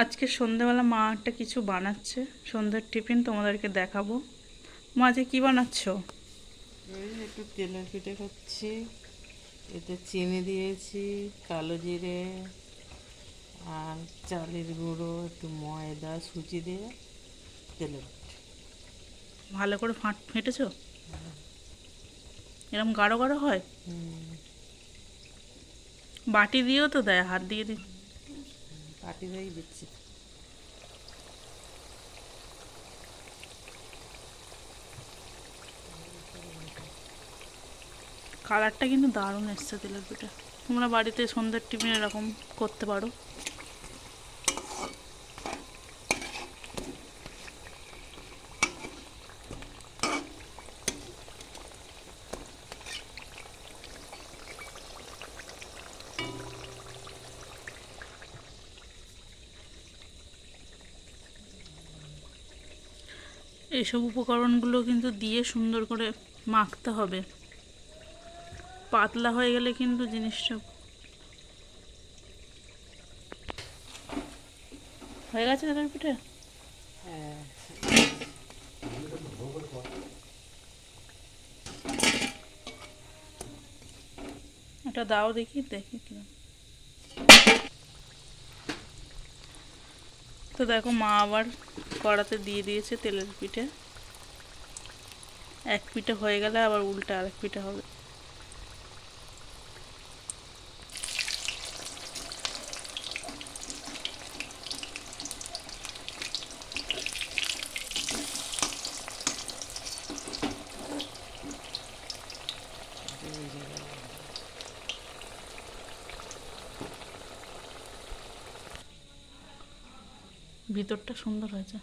আজকে সন্ধ্যেবেলা মা একটা কিছু বানাচ্ছে। সন্ধ্যের টিফিন তোমাদেরকে দেখাবো। মা আজকে কী বানাচ্ছো? একটু তেলের পিঠে করছি এতে চিনি দিয়েছি কালো জিরে আর চালের গুঁড়ো একটু ময়দা সুজি দিয়ে তেলের পিঠে। ভালো করে ফাঁট ফেটেছো? এরকম গাঢ় গাঢ় হয়? বাটি দিয়েও তো দেয় হাত দিয়ে দি পাটি হয়েই দিচ্ছি। কালারটা কিন্তু দারুণ এসছে তেলের পিঠা। তোমরা বাড়িতে সন্ধ্যার টিফিন এরকম করতে পারো। এইসব উপকরণগুলো কিন্তু দিয়ে সুন্দর করে মাখতে হবে। পাতলা হয়ে গেলে কিন্তু জিনিসটা হয়ে গেছে তাদের পিঠে? হ্যাঁ। এটা দাও দেখি দেখি কি তো দেখো মা আবার কড়াতে দিয়ে দিয়েছে তেলের পিঠে। এক পিঠে হয়ে গেলে আবার উল্টা আরেক পিঠে হবে। ভিতরটা সুন্দর হয়েছে।